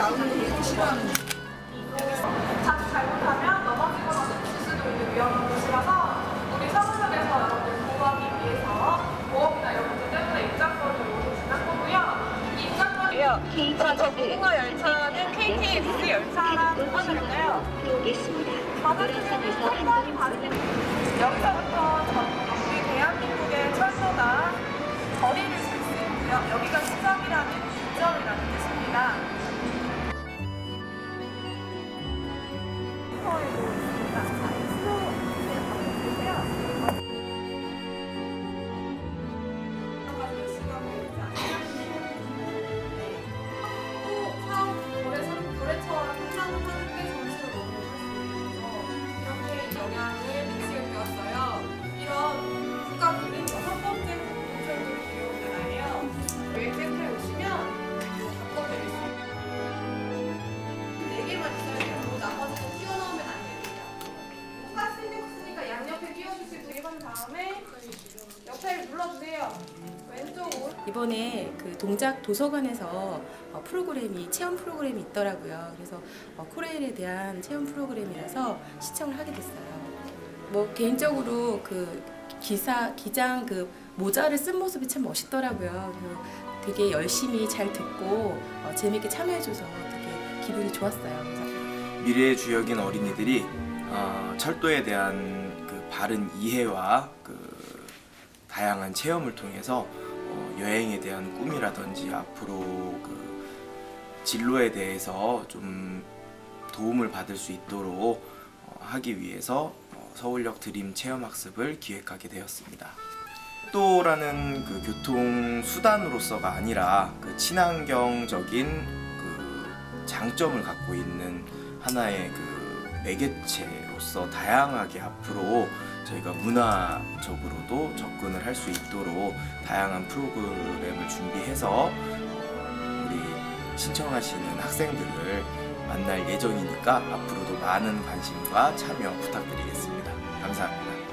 야구를 그렇게 싫어하는 거 자칫 잘못하면 넘어지거나 다칠 수도 있는 위험한 곳이라서 우리 서울역에서 여러분들 보호하기 위해서 보험이나 이런 것들 때문에 입장권을 지난 거고요. 입장권이요. 그럼 저국가 열차는 KTX 열차라는 하는데요. 바다에서 한번이 다른 여기서부터 영향을 미치게 되었어요. 이런 국가들은 여섯 번째 공철도 기록이 나요. 여기 센터에 오시면 바꿔드릴 수 있어요. 네 개만 있어야 되고 나머지는 튀어나오면 안 됩니다. 똑같이 생겼으니까 양옆에 끼워주시고 이번 다음에 옆에 눌러주세요. 이번에 그 동작 도서관에서 어, 프로그램이 체험 프로그램이 있더라고요. 그래서 어, 코레일에 대한 체험 프로그램이라서 시청을 하게 됐어요. 뭐 개인적으로 그 기사 기장 그 모자를 쓴 모습이 참 멋있더라고요. 그래서 되게 열심히 잘 듣고 어, 재밌게 참여해줘서 되게 기분이 좋았어요. 미래의 주역인 어린이들이 어, 철도에 대한 그 바른 이해와 그 다양한 체험을 통해서 어, 여행에 대한 꿈이라든지 앞으로 그 진로에 대해서 좀 도움을 받을 수 있도록 어, 하기 위해서 어, 서울역 드림 체험 학습을 기획하게 되었습니다. 철도라는 그 교통 수단으로서가 아니라 그 친환경적인 그 장점을 갖고 있는 하나의 그 매개체로서 다양하게 앞으로 저희가 문화적으로도 접근을 할 수 있도록 다양한 프로그램을 준비해서 어, 우리 신청하시는 학생들을 만날 예정이니까 앞으로도 많은 관심과 참여 부탁드리겠습니다. 감사합니다.